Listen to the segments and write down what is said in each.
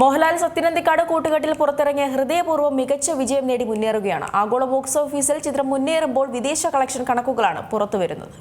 മോഹൻലാൽ സത്യനന്ദിക്കാട് കൂട്ടുകെട്ടിൽ പുറത്തിറങ്ങിയ ഹൃദയപൂർവം മികച്ച വിജയം നേടി മുന്നേറുകയാണ്. ആഗോള ബോക്സ് ഓഫീസിൽ ചിത്രം മുന്നേറുമ്പോൾ വിദേശ കളക്ഷൻ കണക്കുകളാണ് പുറത്തുവരുന്നത്.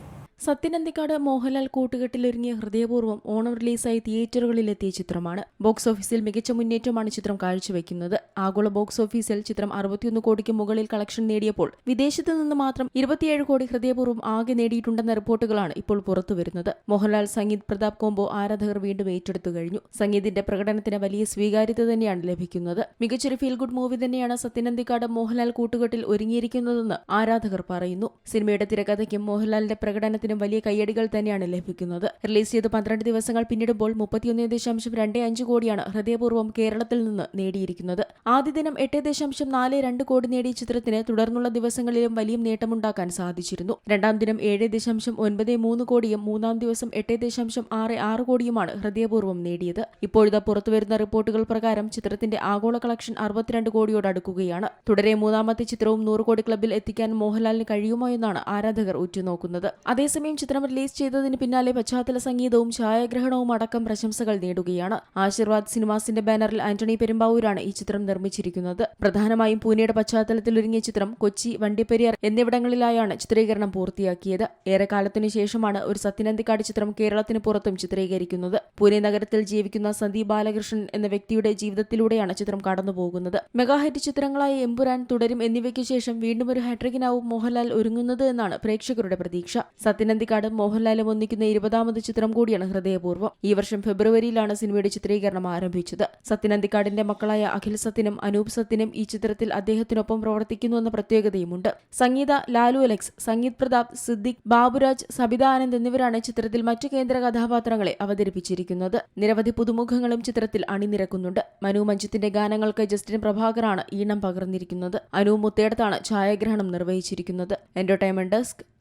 സത്യനന്ദിക്കാട് മോഹൻലാൽ കൂട്ടുകെട്ടിലൊരുങ്ങിയ ഹൃദയപൂർവം ഓണം റിലീസായി തിയേറ്ററുകളിലെത്തിയ ചിത്രമാണ്. ബോക്സ് ഓഫീസിൽ മികച്ച മുന്നേറ്റമാണ് ചിത്രം കാഴ്ചവെക്കുന്നത്. ആഗോള ബോക്സ് ഓഫീസിൽ ചിത്രം അറുപത്തിയൊന്ന് കോടിക്ക് മുകളിൽ കളക്ഷൻ നേടിയപ്പോൾ വിദേശത്ത് നിന്ന് മാത്രം ഇരുപത്തിയേഴ് കോടി ഹൃദയപൂർവം ആകെ നേടിയിട്ടുണ്ടെന്ന റിപ്പോർട്ടുകളാണ് ഇപ്പോൾ പുറത്തുവരുന്നത്. മോഹൻലാൽ സംഗീത് പ്രതാപ് കോംബോ ആരാധകർ വീണ്ടും ഏറ്റെടുത്തു കഴിഞ്ഞു. സംഗീതിന്റെ പ്രകടനത്തിന് വലിയ സ്വീകാര്യത തന്നെയാണ് ലഭിക്കുന്നത്. മികച്ചൊരു ഫീൽ ഗുഡ് മൂവി തന്നെയാണ് സത്യനന്ദിക്കാട് മോഹൻലാൽ കൂട്ടുകെട്ടിൽ ഒരുങ്ങിയിരിക്കുന്നതെന്ന് ആരാധകർ പറയുന്നു. സിനിമയുടെ തിരക്കഥയ്ക്കും മോഹൻലാലിന്റെ പ്രകടനത്തിനും വലിയ കയ്യടികൾ തന്നെയാണ് ലഭിക്കുന്നത്. റിലീസ് ചെയ്ത് പന്ത്രണ്ട് ദിവസങ്ങൾ പിന്നിടുമ്പോൾ മുപ്പത്തിയൊന്ന് ദശാംശം രണ്ട് അഞ്ച് കോടിയാണ് ഹൃദയപൂർവം കേരളത്തിൽ നിന്ന് നേടിയിരിക്കുന്നത്. ആദ്യ ദിനം എട്ട് ദശാംശം നാല് രണ്ട് കോടി നേടിയ ചിത്രത്തിന് തുടർന്നുള്ള ദിവസങ്ങളിലും വലിയ നേട്ടമുണ്ടാക്കാൻ സാധിച്ചിരുന്നു. രണ്ടാം ദിനം ഏഴ് ദശാംശം ഒൻപത് മൂന്ന് കോടിയും മൂന്നാം ദിവസം എട്ട് ദശാംശം ആറ് ആറ് കോടിയുമാണ് ഹൃദയപൂർവം നേടിയത്. ഇപ്പോഴത്തെ പുറത്തുവരുന്ന റിപ്പോർട്ടുകൾ പ്രകാരം ചിത്രത്തിന്റെ ആഗോള കളക്ഷൻ അറുപത്തിരണ്ട് കോടിയോട് അടുക്കുകയാണ്. തുടരെ മൂന്നാമത്തെ ചിത്രവും നൂറ് കോടി ക്ലബിൽ എത്തിക്കാൻ മോഹൻലാലിന് കഴിയുമോ എന്നാണ് ആരാധകർ ഉറ്റുനോക്കുന്നത്. അതേസമയം ചിത്രം റിലീസ് ചെയ്തതിന് പിന്നാലെ പശ്ചാത്തല സംഗീതവും ഛായാഗ്രഹണവും അടക്കം പ്രശംസകൾ നേടുകയാണ്. ആശീർവാദ് സിനിമാസിന്റെ ബാനറിൽ ആന്റണി പെരുമ്പാവൂരാണ് ഈ ചിത്രം നിർമ്മിച്ചിരിക്കുന്നത്. പ്രധാനമായും പൂനെയുടെ പശ്ചാത്തലത്തിൽ ഒരുങ്ങിയ ചിത്രം കൊച്ചി വണ്ടിപ്പെരിയാർ എന്നിവിടങ്ങളിലായാണ് ചിത്രീകരണം പൂർത്തിയാക്കിയത്. ഏറെക്കാലത്തിനു ശേഷമാണ് ഒരു സത്യനന്ദിക്കാട് ചിത്രം കേരളത്തിന് പുറത്തും ചിത്രീകരിക്കുന്നത്. പൂനെ നഗരത്തിൽ ജീവിക്കുന്ന സന്ദീപ് ബാലകൃഷ്ണൻ എന്ന വ്യക്തിയുടെ ജീവിതത്തിലൂടെയാണ് ചിത്രം കടന്നുപോകുന്നത്. മെഗാഹിറ്റ് ചിത്രങ്ങളായ എമ്പുരാൻ തുടരും എന്നിവയ്ക്ക് ശേഷം വീണ്ടും ഒരു ഹാട്രിക്കിനാവും മോഹൻലാൽ ഒരുങ്ങുന്നത് എന്നാണ് പ്രേക്ഷകരുടെ പ്രതീക്ഷ. സത്യനന്ദിക്കാട് മോഹൻലാലും ഒന്നിക്കുന്ന ഇരുപതാമത് ചിത്രം കൂടിയാണ് ഹൃദയപൂർവം. ഈ വർഷം ഫെബ്രുവരിയിലാണ് സിനിമയുടെ ചിത്രീകരണം ആരംഭിച്ചത്. സത്യനന്തിക്കാടിന്റെ മക്കളായ അഖിൽ സത്യനും അനൂപ് സത്യനും ഈ ചിത്രത്തിൽ അദ്ദേഹത്തിനൊപ്പം പ്രവർത്തിക്കുന്നുവെന്ന പ്രത്യേകതയുമുണ്ട്. സംഗീത ലാലു അലക്സ് സംഗീത് പ്രതാപ് സിദ്ദിഖ് ബാബുരാജ് സബിത ആനന്ദ് എന്നിവരാണ് ചിത്രത്തിൽ മറ്റു കേന്ദ്ര കഥാപാത്രങ്ങളെ അവതരിപ്പിച്ചിരിക്കുന്നത്. നിരവധി പുതുമുഖങ്ങളും ചിത്രത്തിൽ അണിനിരക്കുന്നുണ്ട്. മനു മഞ്ജിത്തിന്റെ ഗാനങ്ങൾക്ക് ജസ്റ്റിൻ പ്രഭാകറാണ് ഈണം പകർന്നിരിക്കുന്നത്. അനു മുത്തേടത്താണ് ഛായാഗ്രഹണം നിർവഹിച്ചിരിക്കുന്നത്. Entertainment desk